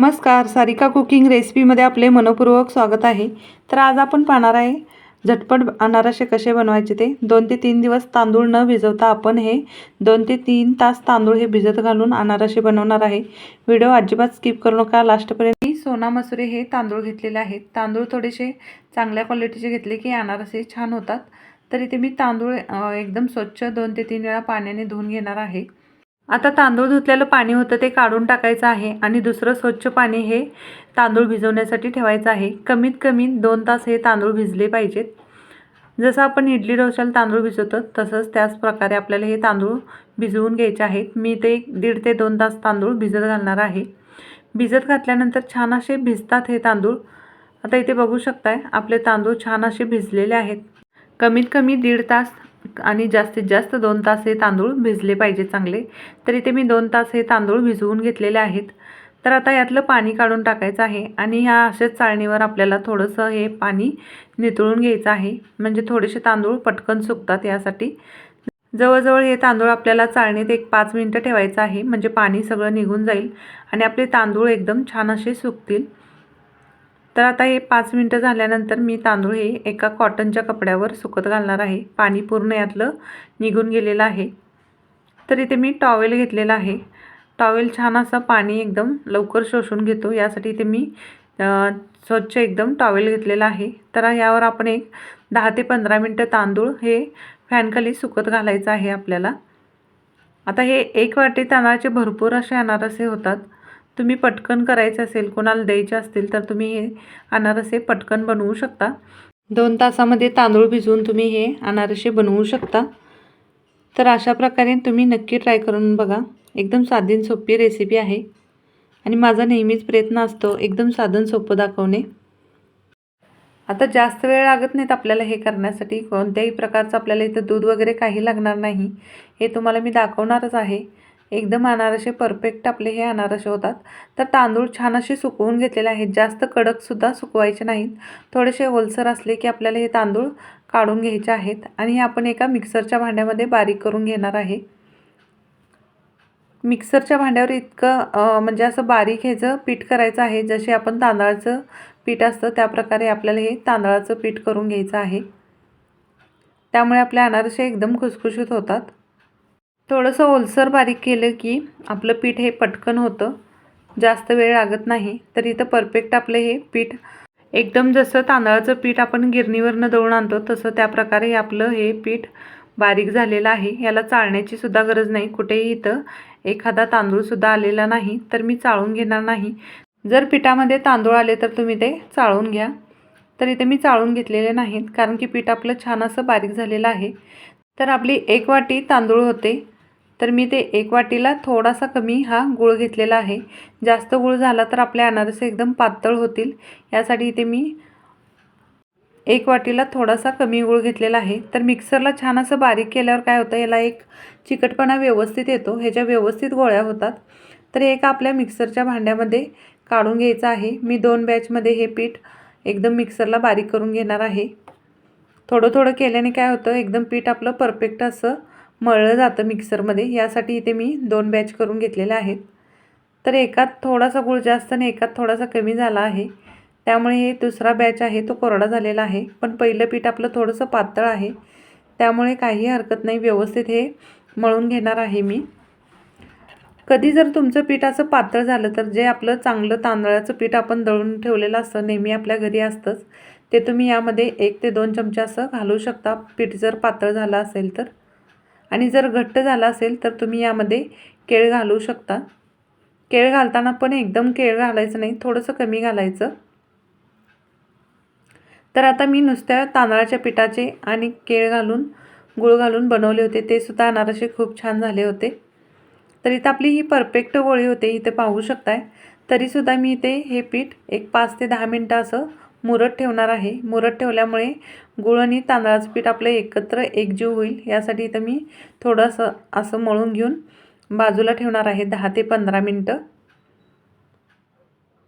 नमस्कार सारिका कुकिंग रेसिपीमध्ये आपले मनपूर्वक स्वागत आहे. तर आज आपण पाहणार आहे झटपट अनारसे कसे बनवायचे ते. दोन ते तीन दिवस तांदूळ न भिजवता आपण हे दोन ते तीन तास तांदूळ हे भिजत घालून अनारसे बनवणार आहे. व्हिडिओ अजिबात स्किप करू नका. लास्टपर्यंत मी सोना मसुरे हे तांदूळ घेतलेले आहेत. तांदूळ थोडेसे चांगल्या क्वालिटीचे घेतले की अनारसे छान होतात. तर इथे मी तांदूळ एकदम स्वच्छ दोन ते तीन वेळा पाण्याने धुवून घेणार आहे. आता तांदूळ धुतलेलं पाणी होतं ते काढून टाकायचं आहे आणि दुसरं स्वच्छ पाणी हे तांदूळ भिजवण्यासाठी ठेवायचं आहे. कमीत कमी दोन तास हे तांदूळ भिजले पाहिजेत. जसं आपण इडली डोशाला तांदूळ भिजवतो तसंच त्याच प्रकारे आपल्याला हे तांदूळ भिजवून घ्यायचे आहेत. मी ते दीड ते दोन तास तांदूळ भिजत घालणार आहे. भिजत घातल्यानंतर छान असे भिजतात हे तांदूळ. आता इथे बघू शकताय आपले तांदूळ छान असे भिजलेले आहेत. कमीत कमी दीड तास आणि जास्तीत जास्त दोन तास हे तांदूळ भिजले पाहिजे चांगले. तर इथे मी दोन तास हे तांदूळ भिजवून घेतलेले आहेत. तर आता यातलं पाणी काढून टाकायचं आहे आणि ह्या अशाच चाळणीवर आपल्याला थोडंसं हे पाणी नितळून घ्यायचं आहे. म्हणजे थोडेसे तांदूळ पटकन सुकतात यासाठी. जवळजवळ हे तांदूळ आपल्याला चाळणीत एक पाच मिनटं ठेवायचं आहे. म्हणजे पाणी सगळं निघून जाईल आणि आपले तांदूळ एकदम छान असे सुकतील. तर आता हे पाच मिनटं झाल्यानंतर मी तांदूळ हे एका कॉटनच्या कपड्यावर सुकत घालणार आहे. पाणी पूर्ण यातलं निघून गेलेलं आहे. तर इथे मी टॉवेल घेतलेला आहे. टॉवेल छान असं पाणी एकदम लवकर शोषून घेतो. यासाठी इथे मी स्वच्छ एकदम टॉवेल घेतलेला आहे. तर यावर आपण एक दहा ते पंधरा मिनटं तांदूळ हे फॅनखाली सुकत घालायचं आहे आपल्याला. आता हे एक वाटी तांदळाचे भरपूर असे अनारसे होतात. तुम्ही पटकन करायचं असेल कोणाला द्यायचे असतील तर तुम्ही हे अनारसे पटकन बनवू शकता. दोन तासामध्ये तांदूळ भिजवून तुम्ही हे अनारसे बनवू शकता. तर अशा प्रकारे तुम्ही नक्की ट्राय करून बघा. एकदम साधी सोपी रेसिपी आहे. आणि माझा नेहमीच प्रयत्न असतो एकदम साधन सोपं दाखवणे. आता जास्त वेळ लागत नाहीत आपल्याला हे करण्यासाठी. कोणत्याही प्रकारचं आपल्याला इथं दूध वगैरे काही लागणार नाही. हे तुम्हाला मी दाखवणारच आहे. एकदम अनारसे परफेक्ट आपले हे अनारसे होतात. तर तांदूळ छान असे सुकवून घेतलेले आहेत. जास्त कडकसुद्धा सुकवायचे नाहीत. थोडेसे ओलसर असले की आपल्याला हे तांदूळ काढून घ्यायचे आहेत. आणि हे आपण एका मिक्सरच्या भांड्यामध्ये बारीक करून घेणार आहे. मिक्सरच्या भांड्यावर इतकं म्हणजे असं बारीक ह्याचं पीठ करायचं आहे जसे आपण तांदळाचं पीठ असतं त्या प्रकारे आपल्याला हे तांदळाचं पीठ करून घ्यायचं आहे. त्यामुळे आपले अनारसे एकदम खुसखुशीत होतात. थोडंसं ओलसर बारीक केलं की आपलं पीठ हे पटकन होतं. जास्त वेळ लागत नाही. तर इथं परफेक्ट आपलं हे पीठ एकदम जसं तांदळाचं पीठ आपण गिरणीवरनं दळून आणतो तसं त्या प्रकारे आपलं हे पीठ बारीक झालेलं आहे. याला चाळण्याची सुद्धा गरज नाही. कुठेही इथं एखादा तांदूळसुद्धा आलेला नाही तर मी चाळून घेणार नाही. जर पिठामध्ये तांदूळ आले तर तुम्ही ते चाळून घ्या. तर इथे मी चाळून घेतलेले नाहीत कारण की पीठ आपलं छान असं बारीक झालेलं आहे. तर आपली एक वाटी तांदूळ होते. तर मी ते एक वाटीला थोडासा कमी हा गूळ घेतलेला आहे. जास्त गूळ झाला तर आपले अनारसे एकदम पातळ होतील. यासाठी इथे मी एक वाटीला थोडासा कमी गूळ घेतलेला आहे. तर मिक्सरला छान असं बारीक केल्यावर काय होतं याला एक चिकटपणा व्यवस्थित येतो. ह्याच्या व्यवस्थित गोळ्या होतात. तर एक आपल्या मिक्सरच्या भांड्यामध्ये काढून घ्यायचं आहे. मी दोन बॅचमध्ये हे पीठ एकदम मिक्सरला बारीक करून घेणार आहे. थोडं थोडं केल्याने काय होतं एकदम पीठ आपलं परफेक्ट असं मळलं जातं मिक्सरमध्ये. यासाठी इथे मी दोन बॅच करून घेतलेल्या आहेत. तर एकात थोडासा गुळ जास्त आणि एकात थोडासा कमी झाला आहे. त्यामुळे हे दुसरा बॅच आहे तो कोरडा झालेला आहे. पण पहिलं पीठ आपलं थोडंसं पातळ आहे. त्यामुळे काही हरकत नाही व्यवस्थित हे मळून घेणार आहे मी. कधी जर तुमचं पीठ असं पातळ झालं तर जे आपलं चांगलं तांदळाचं पीठ आपण दळून ठेवलेलं असतं नेहमी आपल्या घरी असतंच ते तुम्ही यामध्ये एक ते दोन चमचे असं घालू शकता. पीठ जर पातळ झालं असेल तर. आणि जर घट्ट झालं असेल तर तुम्ही यामध्ये केळ घालू शकता. केळ घालताना पण एकदम केळ घालायचं नाही थोडंसं कमी घालायचं. तर आता मी नुसत्या तांदळाच्या पिठाचे आणि केळ घालून गुळ घालून बनवले होते. ते सुद्धा अनारसे खूप छान झाले होते. तर इथं आपली ही परफेक्ट गोळी होते इथे पाहू शकताय. तरीसुद्धा मी इथे हे पीठ एक पाच ते दहा मिनटं असं मुरत ठेवणार आहे. मुरत ठेवल्यामुळे गुळ आणि तांदळाचं पीठ आपलं एकत्र एकजीव होईल. यासाठी इथं मी थोडंसं असं मळून घेऊन बाजूला ठेवणार आहे. दहा ते पंधरा मिनटं.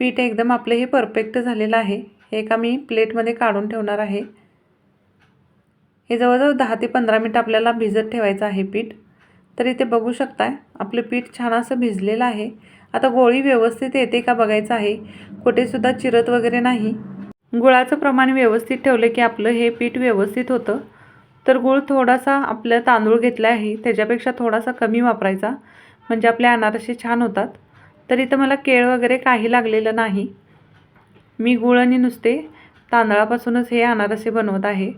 पीठ एकदम आपलं हे परफेक्ट झालेलं आहे. हे एका मी प्लेटमध्ये काढून ठेवणार आहे. हे जवळजवळ दहा ते पंधरा मिनटं आपल्याला भिजत ठेवायचं आहे पीठ. तर इथे बघू शकताय. आपलं पीठ छान असं भिजलेलं आहे. आता गोळी व्यवस्थित येते का बघायचं आहे. कुठेसुद्धा चिरत वगैरे नाही. गुळाचं प्रमाण व्यवस्थित ठेवलं की आपलं हे पीठ व्यवस्थित होतं. तर गूळ थोडासा आपलं तांदूळ घेतला आहे त्याच्यापेक्षा थोडासा कमी वापरायचा. म्हणजे आपले अनारसे छान होतात. तर इथं मला केळ वगैरे काही लागलेलं नाही. मी गूळ आणि नुसते तांदळापासूनच हे अनारसे बनवत आहे.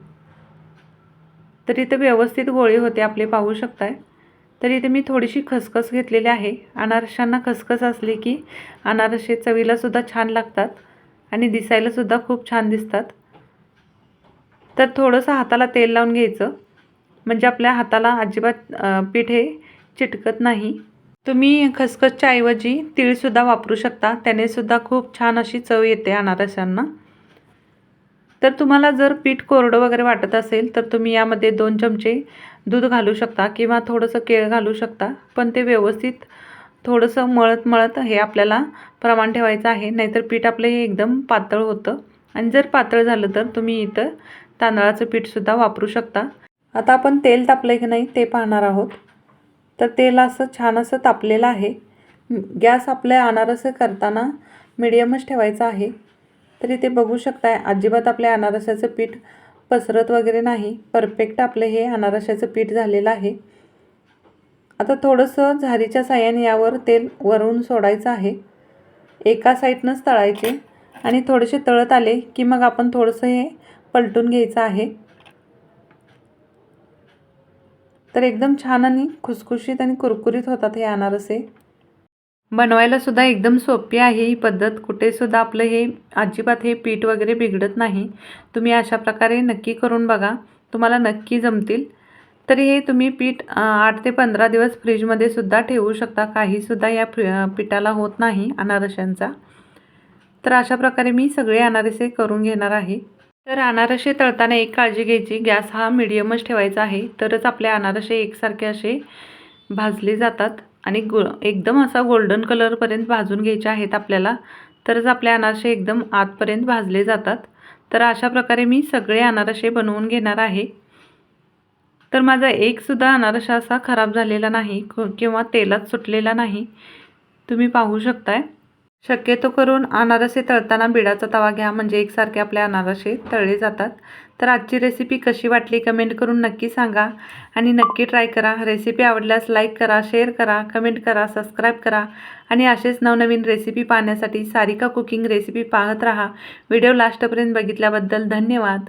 तर इथं व्यवस्थित गोळी होते आपले पाहू शकताय. तर इथे मी थोडीशी खसखस घेतलेली आहे. अनारशांना खसखस असली की अनारसे चवीलासुद्धा छान लागतात. आणि दिसायलासुद्धा खूप छान दिसतात. तर थोडंसं हाताला तेल लावून घ्यायचं. म्हणजे आपल्या हाताला अजिबात पीठ हे चिटकत नाही. तुम्ही खसखसच्या ऐवजी तिळसुद्धा वापरू शकता. त्यानेसुद्धा खूप छान अशी चव येते अनारसांना तर तुम्हाला जर पीठ कोरडं वगैरे वाटत असेल तर तुम्ही यामध्ये दोन चमचे दूध घालू शकता किंवा थोडंसं केळ घालू शकता. पण ते व्यवस्थित थोडंसं मळत मळत हे आपल्याला प्रमाण ठेवायचं आहे. नाहीतर पीठ आपलं हे एकदम पातळ होतं. आणि जर पातळ झालं तर तुम्ही इथं तांदळाचं पीठसुद्धा वापरू शकता. आता आपण तेल तापलं की नाही ते पाहणार आहोत. तर तेल असं छान असं तापलेलं आहे. गॅस आपले अनारस करताना मिडियमच ठेवायचा आहे. तर इथे बघू शकताय अजिबात आपल्या अनारसाचं पीठ पसरत वगैरे नाही. परफेक्ट आपलं हे अनारसाचं पीठ झालेलं आहे. आता थोडंसं झारीच्या साह्याने यावर तेल वरून सोडायचं आहे. एका साईडनंच तळायचे आणि थोडेसे तळत आले की मग आपण थोडंसं हे पलटून घ्यायचं आहे. तर एकदम छान आणि खुसखुशीत आणि कुरकुरीत होतात हे अनारसे. बनवायला सुद्धा एकदम सोपी आहे ही पद्धत. कुठेसुद्धा आपलं हे अजिबात हे पीठ वगैरे बिघडत नाही. तुम्ही अशा प्रकारे नक्की करून बघा. तुम्हाला नक्की जमतील. तरी हे तुम्ही पीठ आठ ते पंधरा दिवस फ्रीजमध्ये सुद्धा ठेवू शकता. काहीसुद्धा या फ्री पिठाला होत नाही अनारशांचा. तर अशा प्रकारे मी सगळे अनारसे करून घेणार आहे. तर अनारसे तळताना एक काळजी घ्यायची. गॅस हा मिडियमच ठेवायचा आहे. तरच आपले अनारसे एकसारखे असे भाजले जातात. आणि गो एकदम असा गोल्डन कलरपर्यंत भाजून घ्यायचे आहेत आपल्याला. तरच आपले अनारसे एकदम आतपर्यंत भाजले जातात. तर अशा प्रकारे मी सगळे अनारसे बनवून घेणार आहे. तर माझा एकसुद्धा अनारसा असा खराब झालेला नाही किंवा तेलात सुटलेला नाही. तुम्ही पाहू शकताय. शक्यतो करून अनारसे तळताना बिडाचा तवा घ्या म्हणजे एकसारखे आपले अनारसे तळले जातात. तर आजची रेसिपी कशी वाटली कमेंट करून नक्की सांगा. आणि नक्की ट्राय करा. रेसिपी आवडल्यास लाईक करा शेअर करा कमेंट करा सबस्क्राईब करा. आणि असेच नवनवीन रेसिपी पाहण्यासाठी सारिका कुकिंग रेसिपी पाहत राहा. व्हिडिओ लास्टपर्यंत बघितल्याबद्दल धन्यवाद.